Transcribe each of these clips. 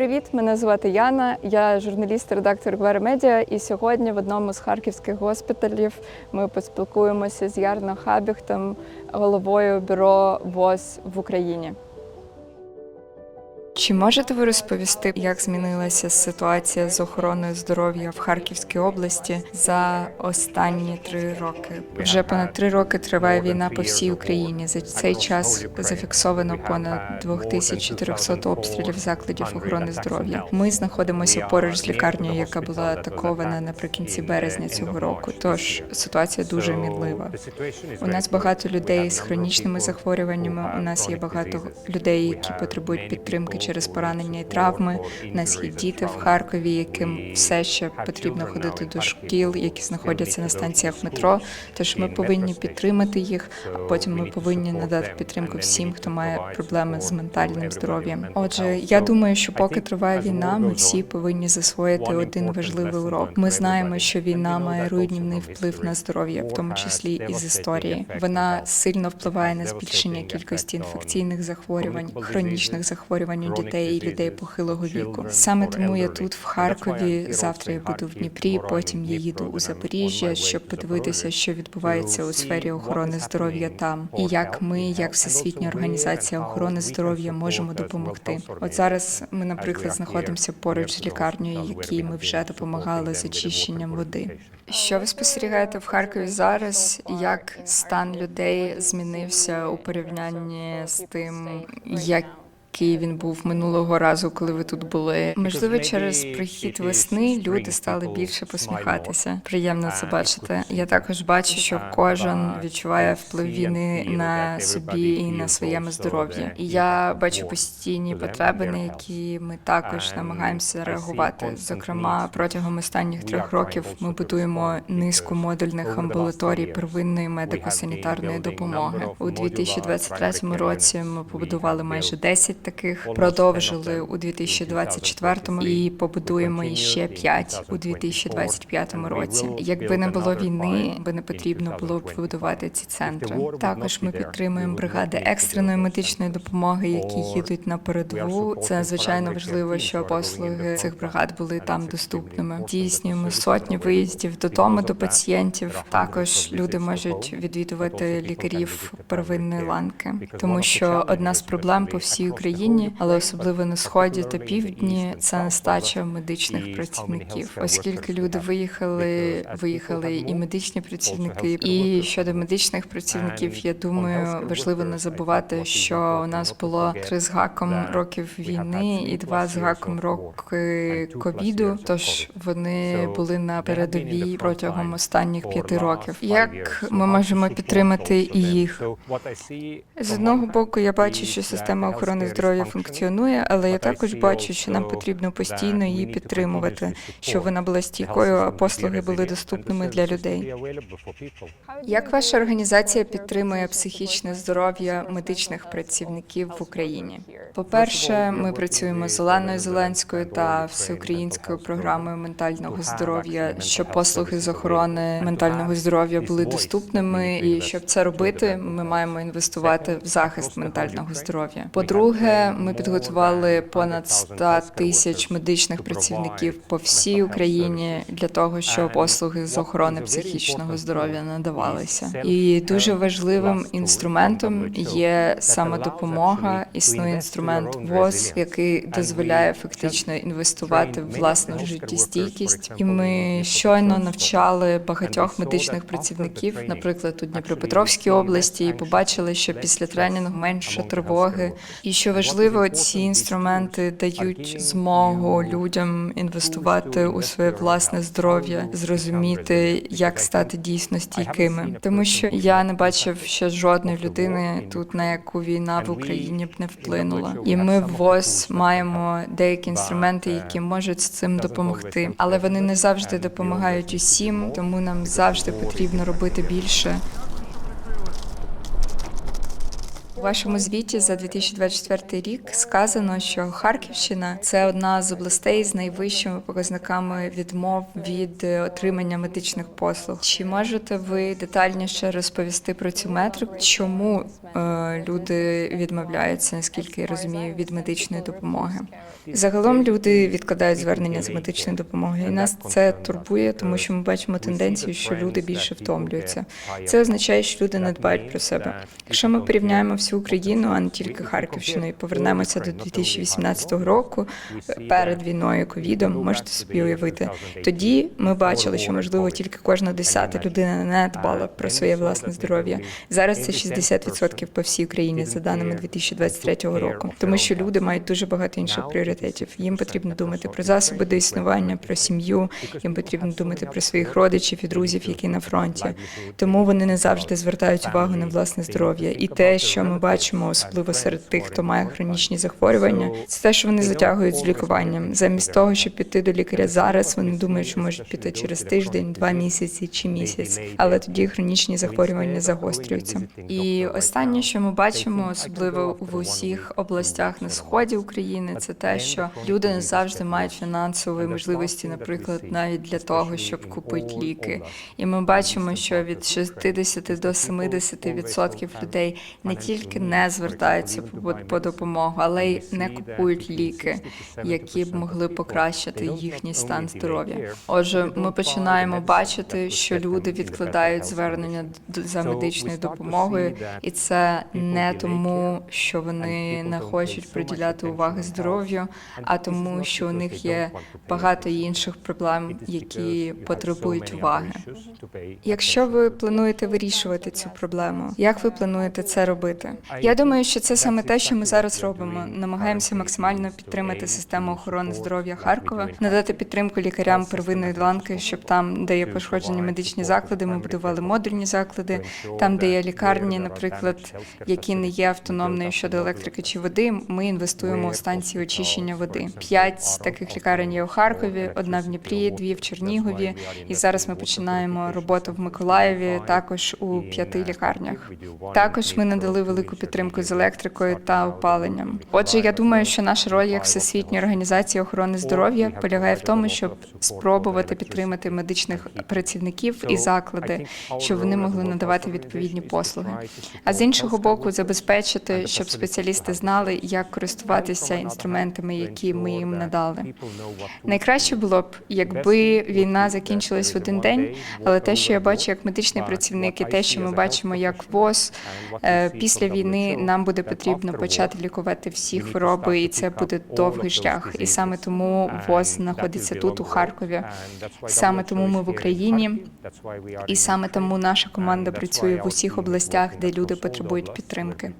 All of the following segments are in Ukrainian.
привіт! Мене звати Яна. Я журналіст-редактор Гвер Медіа. І сьогодні в одному з харківських госпіталів ми поспілкуємося з Ярно Хабіхтом, головою бюро ВОЗ в Україні. Чи можете ви розповісти, як змінилася ситуація з охороною здоров'я в Харківській області за останні три роки? Вже понад три роки триває війна по всій Україні. За цей час зафіксовано понад 2400 обстрілів закладів охорони здоров'я. Ми знаходимося поруч з лікарнею, яка була атакована наприкінці березня цього року. Тож ситуація дуже мінлива. У нас багато людей з хронічними захворюваннями. У нас є багато людей, які потребують підтримки через поранення і травми. У нас є діти в Харкові, яким все ще потрібно ходити до шкіл, які знаходяться на станціях метро. Тож ми повинні підтримати їх, а потім ми повинні надати підтримку всім, хто має проблеми з ментальним здоров'ям. Отже, я думаю, що поки триває війна, ми всі повинні засвоїти один важливий урок. Ми знаємо, що війна має руйнівний вплив на здоров'я, в тому числі і з історії. Вона сильно впливає на збільшення кількості інфекційних захворювань, хронічних захворювань у дітей і людей похилого віку. Саме тому я тут, в Харкові. Завтра я буду в Дніпрі. Потім я їду у Запоріжжя, щоб подивитися, що відбувається у сфері охорони здоров'я там, і як ми, як всесвітня організація охорони здоров'я, можемо допомогти. От зараз ми, наприклад, знаходимося поруч з лікарнею, якій ми вже допомагали з очищенням води. Що ви спостерігаєте в Харкові зараз? Як стан людей змінився у порівнянні з тим, як який він був минулого разу, коли ви тут були. Можливо, через прихід весни люди стали більше посміхатися. Приємно це бачити. Я також бачу, що кожен відчуває вплив війни на собі і на своєму здоров'ї. І я бачу постійні потреби, на які ми також намагаємося реагувати. Зокрема, протягом останніх трьох років ми будуємо низку модульних амбулаторій первинної медико-санітарної допомоги. У 2023 році ми побудували майже 10 таких, продовжили у 2024 і побудуємо іще 5 у 2025 році. Якби не було війни, би не потрібно було б будувати ці центри. Також ми підтримуємо бригади екстреної медичної допомоги, які їдуть на передову. Це надзвичайно важливо, щоб послуги цих бригад були там доступними. Дійснюємо сотні виїздів додому до пацієнтів. Також люди можуть відвідувати лікарів первинної ланки, тому що одна з проблем по всій Україні, але особливо на сході та півдні, це нестача медичних працівників, оскільки люди виїхали, виїхали і медичні працівники. І щодо медичних працівників, я думаю, важливо не забувати, що у нас було три з гаком років війни і два з гаком роки ковіду. Тож вони були на передовій протягом останніх п'яти років. Як ми можемо підтримати і їх? З одного боку, я бачу, що система охорони здоров'я функціонує, але я також бачу, що нам потрібно постійно її підтримувати, щоб вона була стійкою, а послуги були доступними для людей. Як ваша організація підтримує психічне здоров'я медичних працівників в Україні? По-перше, ми працюємо з Оленою Зеленською та всеукраїнською програмою ментального здоров'я, щоб послуги з охорони ментального здоров'я були доступними. І щоб це робити, ми маємо інвестувати в захист ментального здоров'я. По-друге, ми підготували понад 100 тисяч медичних працівників по всій Україні для того, щоб послуги з охорони психічного здоров'я надавалися. І дуже важливим інструментом є саме допомога. Існує інструмент ВОЗ, який дозволяє фактично інвестувати в власну життєстійкість. І ми щойно навчали багатьох медичних працівників, наприклад, у Дніпропетровській області, і побачили, що після тренінгу менше тривоги. І що важливо, ці інструменти дають змогу людям інвестувати у своє власне здоров'я, зрозуміти, як стати дійсно стійкими. Тому що я не бачив ще жодної людини тут, на яку війна в Україні б не вплинула. І ми в ВОЗ маємо деякі інструменти, які можуть з цим допомогти, але вони не завжди допомагають усім, тому нам завжди потрібно робити більше. У вашому звіті за 2024 рік сказано, що Харківщина це одна з областей з найвищими показниками відмов від е, отримання медичних послуг. Чи можете ви детальніше розповісти про цю метрику? Чому е, люди відмовляються, наскільки я розумію, від медичної допомоги? Загалом люди відкладають звернення з медичної допомоги, і нас це турбує, тому що ми бачимо тенденцію, що люди більше втомлюються. Це означає, що люди не дбають про себе. Якщо ми порівняємо всю Україну, а не тільки Харківщину, і повернемося до 2018 року перед війною ковідом, можете собі уявити. Тоді ми бачили, що можливо тільки кожна десята людина не дбала про своє власне здоров'я. Зараз це 60% по всій Україні за даними 2023 року, тому що люди мають дуже багато інших пріоритетів. Їм потрібно думати про засоби до існування, про сім'ю. Їм потрібно думати про своїх родичів і друзів, які на фронті. Тому вони не завжди звертають увагу на власне здоров'я. І те, що ми бачимо, особливо серед тих, хто має хронічні захворювання, це те, що вони затягують з лікуванням. Замість того, щоб піти до лікаря зараз, вони думають, що можуть піти через тиждень, два місяці чи місяць. Але тоді хронічні захворювання загострюються. І останнє, що ми бачимо, особливо в усіх областях на сході України, це те, що люди не завжди мають фінансової можливості, наприклад, навіть для того, щоб купити ліки. І ми бачимо, що від 60 до 70% людей не тільки не звертаються по допомогу, але й не купують ліки, які б могли покращити їхній стан здоров'я. Отже, ми починаємо бачити, що люди відкладають звернення за медичною допомогою, і це не тому, що вони не хочуть приділяти уваги здоров'ю, а тому, що у них є багато інших проблем, які потребують уваги. Якщо ви плануєте вирішувати цю проблему, як ви плануєте це робити? Я думаю, що це саме те, що ми зараз робимо. Намагаємося максимально підтримати систему охорони здоров'я Харкова, надати підтримку лікарям первинної ланки, щоб там, де є пошкоджені медичні заклади, ми будували модульні заклади. Там, де є лікарні, наприклад, які не є автономною щодо електрики чи води, ми інвестуємо у станції очищення води. П'ять таких лікарень є у Харкові, одна в Дніпрі, дві в Чернігові. І зараз ми починаємо роботу в Миколаєві, також у п'яти лікарнях. Також ми надали велику підтримку з електрикою та опаленням. Отже, я думаю, що наша роль як всесвітньої організації охорони здоров'я полягає в тому, щоб спробувати підтримати медичних працівників і заклади, щоб вони могли надавати відповідні послуги. А з іншого боку, забезпечити, щоб спеціалісти знали, як користуватися інструментами, які ми їм надали. Найкраще було б, якби війна закінчилась в один день, але те, що я бачу як медичний працівник, і те, що ми бачимо як ВОЗ, е, після війни нам буде потрібно почати лікувати всі хвороби, і це буде довгий шлях. І саме тому ВОЗ знаходиться тут, у Харкові. Саме тому ми в Україні, і саме тому наша команда працює в усіх областях, де люди потребують підтримки.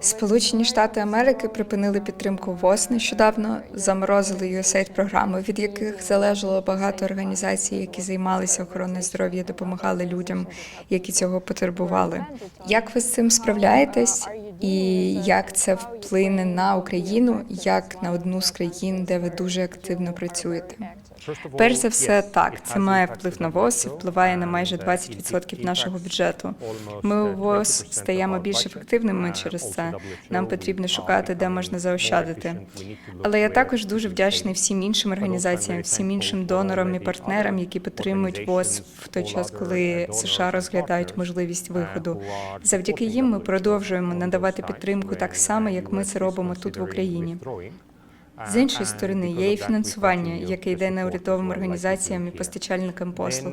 Сполучені Штати Америки припинили підтримку ВОЗ нещодавно, заморозили USAID програми, від яких залежало багато організацій, які займалися охороною здоров'я, допомагали людям, які цього потребували. Як ви з цим справляєтесь, і як це вплине на Україну, як на одну з країн, де ви дуже активно працюєте? Перш за все, так це має вплив на ВОЗ і впливає на майже 20% нашого бюджету. Ми у ВОЗ стаємо більш ефективними через це. Нам потрібно шукати, де можна заощадити. Але я також дуже вдячний всім іншим організаціям, всім іншим донорам і партнерам, які підтримують ВОЗ в той час, коли США розглядають можливість виходу. Завдяки їм ми продовжуємо надавати підтримку так само, як ми це робимо тут в Україні. З іншої сторони, є і фінансування, яке йде неурядовим організаціям і постачальникам послуг.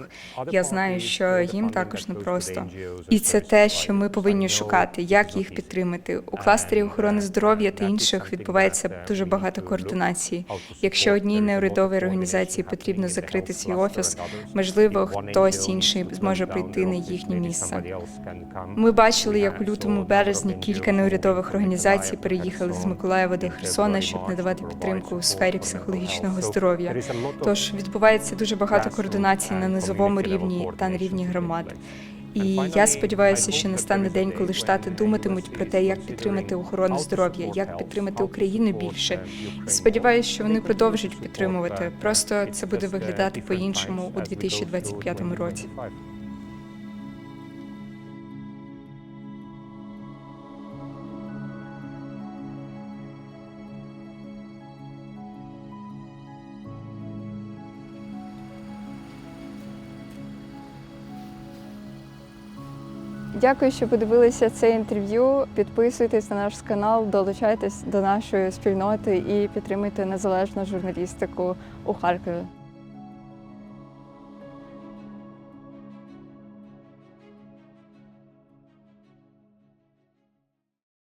Я знаю, що їм також непросто. І це те, що ми повинні шукати, як їх підтримати. У кластері охорони здоров'я та інших відбувається дуже багато координації. Якщо одній неурядовій організації потрібно закрити свій офіс, можливо, хтось інший зможе прийти на їхнє місце. Ми бачили, як у лютому березні кілька неурядових організацій переїхали з Миколаєва до Херсона, щоб надавати підтримку у сфері психологічного здоров'я. Тож відбувається дуже багато координації на низовому рівні та на рівні громад. І я сподіваюся, що настане день, коли штати думатимуть про те, як підтримати охорону здоров'я, як підтримати Україну більше. Сподіваюся, що вони продовжать підтримувати. Просто це буде виглядати по-іншому у 2025 році. Дякую, що подивилися це інтерв'ю. Підписуйтесь на наш канал, долучайтесь до нашої спільноти і підтримуйте незалежну журналістику у Харкові.